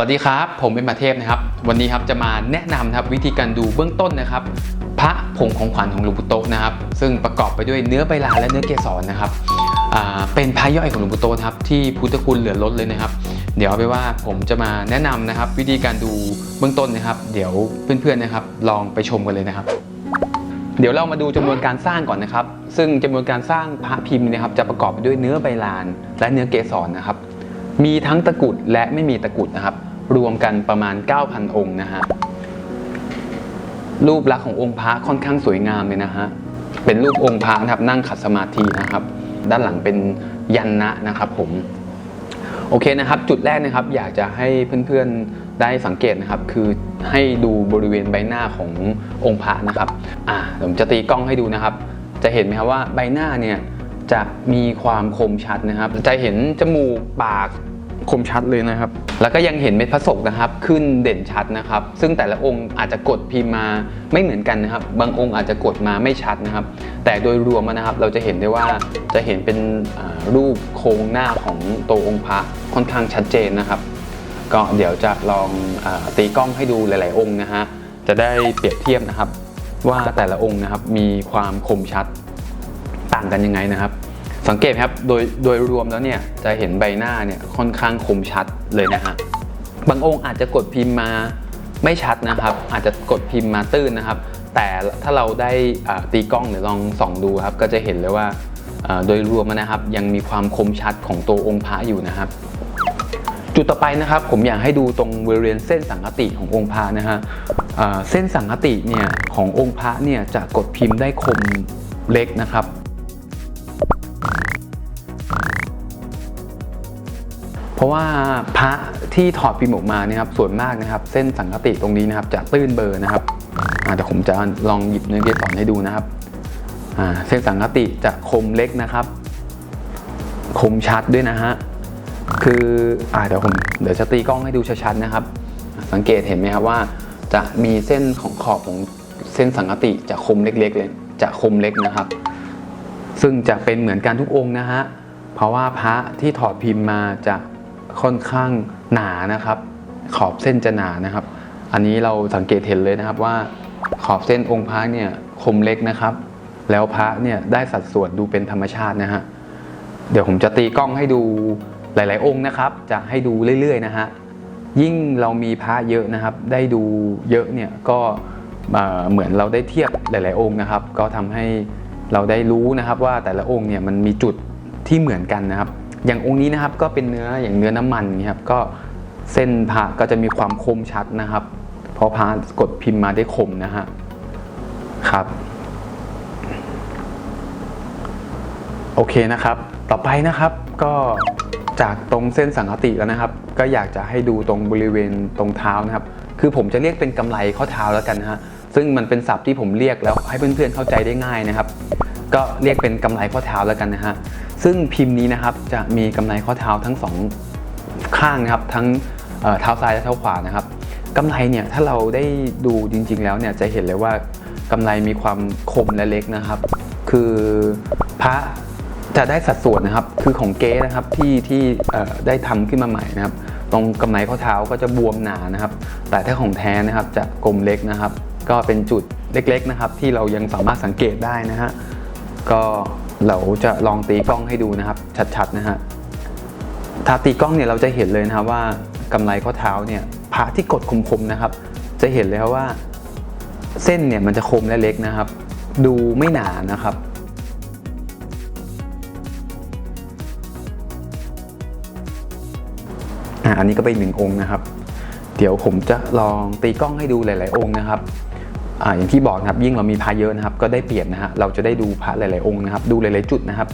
สวัสดีครับ ผมเป็นประเทพนะครับ วันนี้ครับจะมาแนะนำนะครับวิธีการดูเบื้องต้นนะครับ พระผงของขวัญของหลวงปู่โตนะครับ ซึ่งประกอบไปด้วยเนื้อใบลานและเนื้อเกสรนะครับเป็นพระย่อยของหลวงปู่โตนะครับที่พุทธคุณเหลือล้นเลยนะครับ เดี๋ยวเอาไปว่าผมจะมาแนะนำนะครับ วิธีการดูเบื้องต้นนะครับ เดี๋ยวเพื่อนๆนะครับ ลองไปชมกันเลยนะครับ เดี๋ยวเรามาดูจำนวนการสร้างก่อนนะครับ ซึ่งจำนวนการสร้างพระพิมพ์นะครับ จะประกอบไปด้วยเนื้อใบลาน และเนื้อเกสรนะครับ มีทั้งตะกุดและไม่มีตะกุดนะครับ รวมกันประมาณ 9,000 องค์นะฮะรูปลักษณ์ขององค์พระค่อนข้างสวยงามเลยนะฮะเป็นรูปองค์พระนะครับนั่งขัดสมาธินะครับ ด้านหลังเป็นยันนะนะครับผมโอเคนะครับจุดแรกนะครับอยากจะให้เพื่อนๆได้สังเกตนะครับ คือให้ดูบริเวณใบหน้าขององค์พระนะครับอ่าผมจะตีกล้องให้ดูนะครับ จะเห็นไหมครับว่าใบหน้าเนี่ยจะมีความคมชัดนะครับ จะเห็นจมูกปาก คมชัดเลยนะครับ แล้วก็ยังเห็นเม็ดพระศกนะครับ ขึ้นเด่นชัดนะครับ ซึ่งแต่ละองค์อาจจะกดพิมพ์มาไม่เหมือนกันนะครับ บางองค์อาจจะกดมาไม่ชัดนะครับ แต่โดยรวมนะครับ เราจะเห็นได้ว่าจะเห็นเป็นรูปโครงหน้าของตัวองค์พระค่อนข้างชัดเจนนะครับ ก็เดี๋ยวจะลองอตีกล้องให้ดูหลาย ๆ องค์นะฮะจะได้เปรียบเทียบนะครับ ว่าแต่ละองค์นะครับมีความคมชัดต่างกันยังไงนะครับ สังเกตครับโดยโดยรวมแล้วเนี่ยจะเห็นใบหน้าเนี่ยค่อนข้างคมชัดเลยนะฮะบางองค์อาจจะกดพิมพ์มาไม่ชัดนะครับ อาจจะกดพิมพ์มาตื้นนะครับ แต่ถ้าเราได้อ่าตีกล้องหรือลองส่องดูครับ ก็จะเห็นเลยว่าอ่าโดยรวมนะครับ ยังมีความคมชัดของตัวองค์พระอยู่นะครับ จุดต่อไปนะครับ ผมอยากให้ดูตรงบริเวณเส้นสังคติขององค์พระนะฮะอ่าเส้นสังคติเนี่ยขององค์พระเนี่ยจะกดพิมพ์ได้คมเล็กนะครับ เพราะว่าพระที่ถอดพิมกมาเนี่ยครับส่วนมากนะครับ เส้นสังคติตรงนี้นะครับจะตื้นเบอร์นะครับอ่าเดี๋ยวผมจะลองหยิบเนื้อเกสรให้ดูนะครับเส้นสังคติจะคมเล็กนะครับ คมชัดด้วยนะฮะคืออ่าเดี๋ยวผมเดี๋ยวจะตีกล้องให้ดูชัดๆนะครับ สังเกตเห็นไหมครับว่า จะมีเส้นของขอบของเส้นสังคติจะคมเล็กๆเลยจะคมเล็กนะครับ ซึ่งจะเป็นเหมือนกันทุกองค์นะฮะเพราะว่าพระที่ถอดพิมพ์มาจะ ค่อนข้างหนานะครับ ขอบเส้นจะหนานะครับ อันนี้เราสังเกตเห็นเลยนะครับว่าขอบเส้นองค์พระเนี่ยคมเล็กนะครับ แล้วพระเนี่ยได้สัดส่วนดูเป็นธรรมชาตินะฮะเดี๋ยวผมจะตีกล้องให้ดูหลาย ๆ องค์นะครับ จะให้ดูเรื่อย ๆ นะฮะยิ่งเรามีพระเยอะนะครับ ได้ดูเยอะเนี่ยก็เหมือนเราได้เทียบหลาย ๆ องค์นะครับ ก็ทำให้เราได้รู้นะครับว่าแต่ละองค์เนี่ยมันมีจุดที่เหมือนกันนะครับ อย่างองค์นี้นะครับก็เป็นเนื้ออย่างเนื้อน้ำมันนี่ครับก็เส้นพระก็จะมีความคมชัดนะครับ เพราะพระกดพิมพ์มาได้คมนะฮะครับโอเคนะครับ ต่อไปนะครับก็จากตรงเส้นสังคติแล้วนะครับ ก็อยากจะให้ดูตรงบริเวณตรงเท้านะครับ คือผมจะเรียกเป็นกำไรข้อเท้าแล้วกันนะฮะซึ่งมันเป็นศัพท์ที่ผมเรียกแล้วให้เพื่อนๆเข้าใจได้ง่ายนะครับ ก็เรียกเป็นกำไรข้อเท้าแล้วกันนะฮะซึ่งพิมพ์นี้นะครับจะมีกำไรข้อเท้าทั้งสองข้างนะครับทั้งเท้าซ้ายและเท้าขวานะครับกำไรเนี่ยถ้าเราได้ดูจริง ๆ แล้วเนี่ยจะเห็นเลยว่ากำไรมีความคมและเล็กนะครับ คือพระจะได้สัดส่วนนะครับคือของเก๊นะครับที่ที่ได้ทำขึ้นมาใหม่นะครับ ตรงกำไลข้อเท้าก็จะบวมหนานะครับ แต่ถ้าของแท้นะครับจะกลมเล็กนะครับ ก็เป็นจุดเล็กๆนะครับ ที่เรายังสามารถสังเกตได้นะฮะ ก็เราจะลองตีกล้องให้ดูนะครับ ชัดๆนะฮะถ้าตีกล้องเนี่ยเราจะเห็นเลยนะครับว่ากำไลข้อเท้าเนี่ยพระที่กดคมๆนะครับ จะเห็นเลยครับว่าเส้นเนี่ยมันจะคมและเล็กนะครับ ดูไม่หนานะครับอันนี้ก็เป็นหนึ่งองค์นะครับ เดี๋ยวผมจะลองตีกล้องให้ดูหลาย ๆ องค์นะครับ อ่าอย่างที่บอกนะครับยิ่งเรามีพระเยอะนะครับก็ได้เปรียบนะฮะเราจะได้ดูพระหลาย ๆ องค์นะครับ ดูหลาย ๆ จุดนะครับ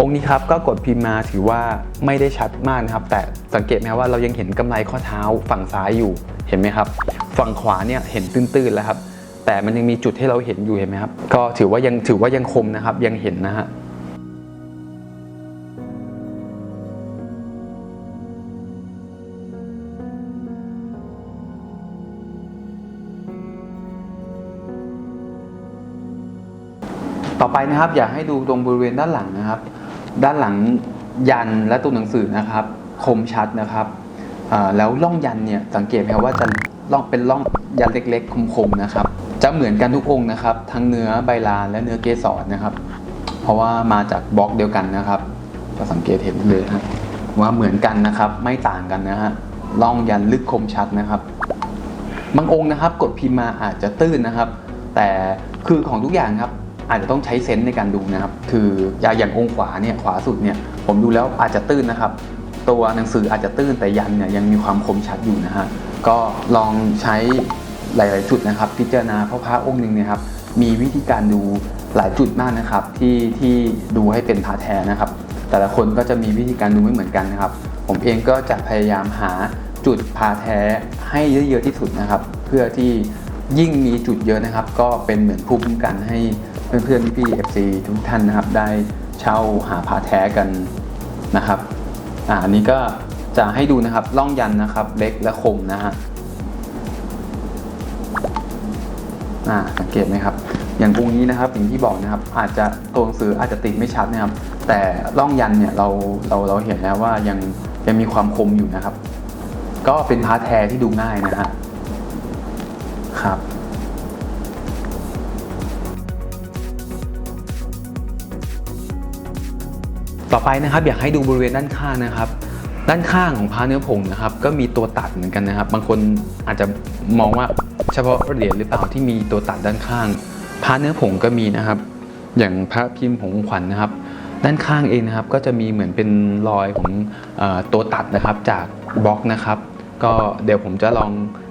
องค์นี้ครับก็กดพิมพ์มาถือว่าไม่ได้ชัดมากนะครับ แต่สังเกตไหมว่าเรายังเห็นกำไรข้อเท้าฝั่งซ้ายอยู่เห็นไหมครับ ฝั่งขวาเนี่ยเห็นตื้น ๆ แล้วครับ แต่มันยังมีจุดให้เราเห็นอยู่เห็นไหมครับ ก็ถือว่ายังถือว่ายังคมนะครับยังเห็นนะฮะ ไปนะครับ อยากให้ดูตรงบริเวณด้านหลังนะครับ ด้านหลังยันและตัวหนังสือนะครับ คมชัดนะครับแล้วล่องยันเนี่ยสังเกตไหมครับว่าจะล่องเป็นล่องยันเล็กๆ คมๆนะครับ จะเหมือนกันทุกองค์นะครับ ทั้งเนื้อใบลานและเนื้อเกสรนะครับ เพราะว่ามาจากบล็อกเดียวกันนะครับจะสังเกตเห็นเลยนะว่าเหมือนกันนะครับไม่ต่างกันนะฮะล่องยันลึกคมชัดนะครับ บางองค์นะครับ กดพิมพ์มาอาจจะตื้นนะครับ แต่คือของทุกอย่างครับ อาจจะต้องใช้เซนส์ในการดูนะครับ คืออย่างอย่างองค์ขวาเนี่ยขวาสุดเนี่ยผมดูแล้วอาจจะตื้นนะครับ ตัวหนังสืออาจจะตื้นแต่ยันเนี่ยยังมีความคมชัดอยู่นะฮะก็ลองใช้หลาย ๆ จุดนะครับ พิจารณาเพราะพระองค์หนึ่งเนี่ยครับมีวิธีการดูหลายจุดมากนะครับ ที่ที่ดูให้เป็นพระแท้นะครับ แต่ละคนก็จะมีวิธีการดูไม่เหมือนกันนะครับ ผมเองก็จะพยายามหาจุดพาแท้ให้เยอะ ๆ ที่สุดนะครับ เพื่อที่ ยิ่งมีจุดเยอะนะครับ ก็เป็นเหมือนภูมิคุ้มกันให้เพื่อนๆพี่ๆ FC ทุกท่านนะครับ ได้เช่าหาพาแท้กันนะครับอ่าอันนี้ก็จะให้ดูนะครับล่องยันนะครับเล็กและคมนะฮะอ่าสังเกตไหมครับอย่างองค์นี้นะครับอย่างที่บอกนะครับ อาจจะตัวหนังสืออาจจะติดไม่ชัดนะครับ แต่ล่องยันเนี่ยเราเราเราเห็นแล้วว่ายังยังมีความคมอยู่นะครับ ก็เป็นพาแท้ที่ดูง่ายนะฮะ ครับ ต่อไปนะครับอยากให้ดูบริเวณด้านข้างนะครับ ด้านข้างของพระเนื้อผงนะครับ ก็มีตัวตัดเหมือนกันนะครับ บางคนอาจจะมองว่าเฉพาะเหรียญหรือเปล่าที่มีตัวตัดด้านข้างพระเนื้อผงก็มีนะครับ อย่างพระพิมพ์ผงขวัญนะครับ ด้านข้างเองนะครับก็จะมีเหมือนเป็นรอยของอตัวตัดนะครับจากบล็อกนะครับ ก็เดี๋ยวผมจะลอง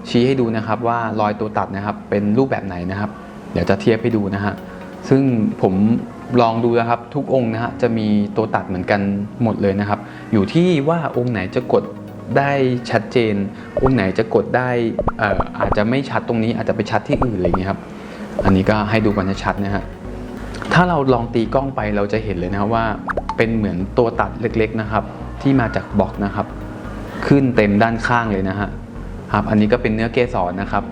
ชี้ให้ดูนะครับว่ารอยตัวตัดนะครับเป็นรูปแบบไหนนะครับ เดี๋ยวจะเทียบให้ดูนะฮะซึ่งผมลองดูนะครับทุกองค์นะฮะจะมีตัวตัดเหมือนกันหมดเลยนะครับ อยู่ที่ว่าองค์ไหนจะกดได้ชัดเจน องค์ไหนจะกดได้อ่อาจจะไม่ชัดตรงนี้อาจจะไปชัดที่อื่นอะไรอย่างเงี้ยครับอันนี้ก็ให้ดูกันชัดนะฮะถ้าเราลองตีกล้องไปเราจะเห็นเลยนะครับว่าเป็นเหมือนตัวตัดเล็กๆนะครับ ที่มาจากบล็อกนะครับ ขึ้นเต็มด้านข้างเลยนะฮะ ครับ อันนี้ก็เป็นเนื้อเกสรนะครับ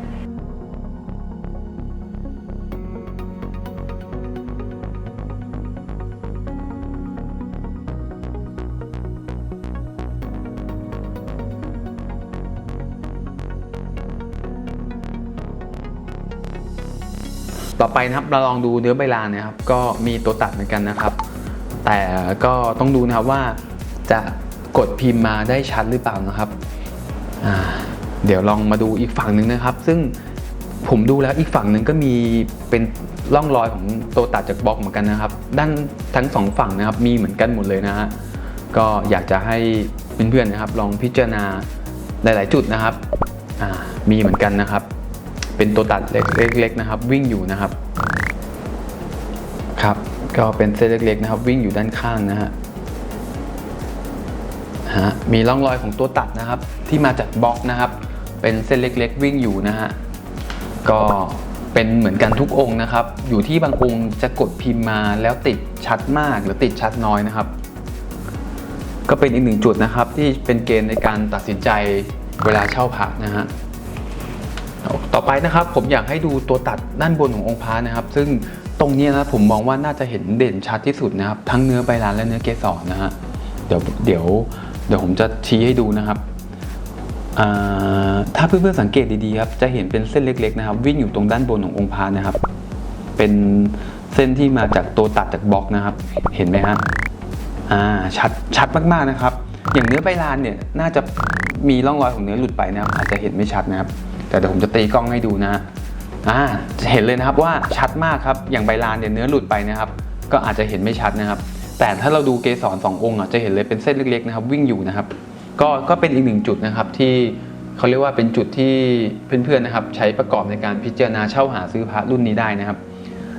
ต่อไปนะครับเราลองดูเนื้อใบลานนะครับ ก็มีตัวตัดเหมือนกันนะครับ แต่ก็ต้องดูนะครับว่าจะกดพิมพ์มาได้ชัดหรือเปล่านะครับอ่า เดี๋ยวลองมาดูอีกฝั่งหนึ่งนะครับ ซึ่งผมดูแล้วอีกฝั่งหนึ่งก็มีเป็นร่องรอยของตัวตัดจากบล็อกเหมือนกันนะครับ ด้านทั้งสองฝั่งนะครับมีเหมือนกันหมดเลยนะฮะก็อยากจะให้เพื่อนๆนะครับ ลองพิจารณาหลาย ๆ จุดนะครับมีเหมือนกันนะครับ เป็นตัวตัดเล็กๆนะครับ วิ่งอยู่นะครับครับ ก็เป็นเส้นเล็กๆนะครับ วิ่งอยู่ด้านข้างนะฮะฮะมีร่องรอยของตัวตัดนะครับ ที่มาจากบล็อกนะครับ เป็นเส้นเล็กๆ วิ่งอยู่นะฮะ ก็เป็นเหมือนกันทุกองค์นะครับ อยู่ที่บางองค์จะกดพิมพ์มาแล้วติดชัดมากหรือติดชัดน้อยนะครับ ก็เป็นอีกหนึ่งจุดนะครับ ที่เป็นเกณฑ์ในการตัดสินใจเวลาเช่าพระนะฮะต่อไปนะครับผมอยากให้ดูตัวตัดด้านบนขององค์พระนะครับ ซึ่งตรงนี้นะผมมองว่าน่าจะเห็นเด่นชัดที่สุดนะครับ ทั้งเนื้อใบลานและเนื้อเกสรนะฮะเดี๋ยวเดี๋ยวเดี๋ยวผมจะชี้ให้ดูนะครับ ถ้าเพื่อนๆสังเกตดีๆครับจะเห็นเป็นเส้นเล็กๆนะครับ วิ่งอยู่ตรงด้านบนขององค์พระนะครับ เป็นเส้นที่มาจากตัวตัดจากบล็อกนะครับ เห็นไหมฮะอ่าชัดชัดมากๆนะครับ อย่างเนื้อใบลานเนี่ยน่าจะมีร่องรอยของเนื้อหลุดไปนะครับ อาจจะเห็นไม่ชัดนะครับ แต่เดี๋ยวผมจะตีกล้องให้ดูนะอ่าเห็นเลยนะครับว่าชัดมากครับอย่างใบลานเนี่ยเนื้อหลุดไปนะครับ ก็อาจจะเห็นไม่ชัดนะครับ แต่ถ้าเราดูเกสรสององค์อะจะเห็นเลยเป็นเส้นเล็กๆนะครับ วิ่งอยู่นะครับ ก็ก็เป็นอีกหนึ่งจุดนะครับที่เขาเรียกว่าเป็นจุดที่เพื่อนๆนะครับ ใช้ประกอบในการพิจารณาเช่าหาซื้อพระรุ่นนี้ได้นะครับ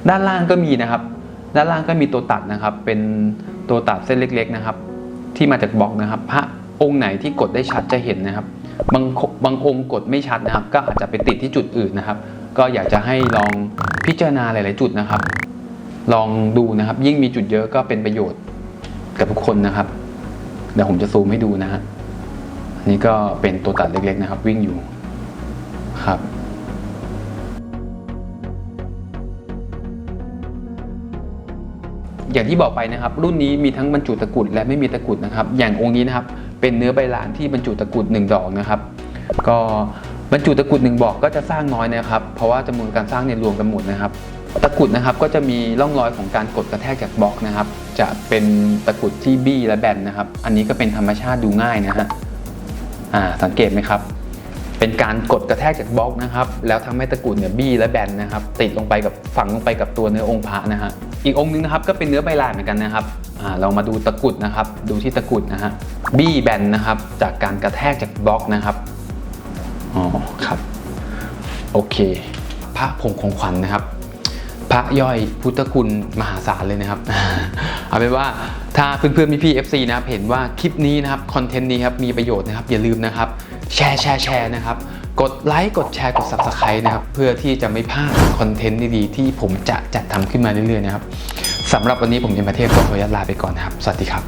ด้านล่างก็มีนะครับ ด้านล่างก็มีตัวตัดนะครับ เป็นตัวตัดเส้นเล็ก ๆนะครับ ที่มาจากบล็อกนะครับ พระองค์ไหนที่กดได้ชัดจะเห็นนะครับ บางบางองค์กดไม่ชัดนะครับ ก็อาจจะไปติดที่จุดอื่นนะครับ ก็อยากจะให้ลองพิจารณาหลาย ๆ จุดนะครับ ลองดูนะครับ ยิ่งมีจุดเยอะก็เป็นประโยชน์กับทุกคนนะครับเดี๋ยวผมจะซูมให้ดูนะฮะ นนี้ก็เป็นตัวตัดเล็กๆนะครับ วิ่งอยู่ครับอย่างที่บอกไปนะครับ รุ่นนี้มีทั้งบรรจุตะกรุดและไม่มีตะกรุดนะครับ อย่างองค์นี้นะครับเป็นเนื้อใบลานที่บรรจุตะกรุดหนึ่งดอกนะครับ ก็บรรจุตะกรุดหนึ่งบอกก็จะสร้างน้อยนะครับ เพราะว่าจำนวนการสร้างเนี่ยรวมกันหมดนะครับ ตะกรุดนะครับก็จะมีร่องรอยของการกดกระแทกจากบล็อกนะครับ จะเป็นตะกรุดที่บี้และแบนนะครับ อันนี้ก็เป็นธรรมชาติดูง่ายนะฮะ สังเกตไหมครับ เป็นการกดกระแทกจากบล็อกนะครับ แล้วทำให้ตะกรุดเนี่ยบี้และแบนนะครับ ติดลงไปกับฝังลงไปกับตัวเนื้อองค์พระนะฮะอีกองค์นึงนะครับก็เป็นเนื้อใบลานเหมือนกันนะครับอ่าเรามาดูตะกรุดนะครับ ดูที่ตะกรุดนะฮะบี้แบนนะครับ จากการกระแทกจากบล็อกนะครับอ๋อครับโอเค พระผงของขวัญนะครับ พระย่อยพุทธคุณมหาศาลเลยนะครับ เอาเป็นว่า ถ้าเพื่อนๆพี่ๆ FC นะครับเห็นว่าคลิปนี้นะครับคอนเทนต์นี้ครับมีประโยชน์นะครับอย่าลืมนะครับแชร์แชร์แชร์นะครับกดไลค์กดแชร์กด Subscribe นะครับเพื่อที่จะไม่พลาดคอนเทนต์ดีๆที่ผมจะจัดทำขึ้นมาเรื่อยๆนะครับสำหรับวันนี้ผมเอ็มาเทพก็ขออนุญาตลาไปก่อนนะครับ สวัสดีครับ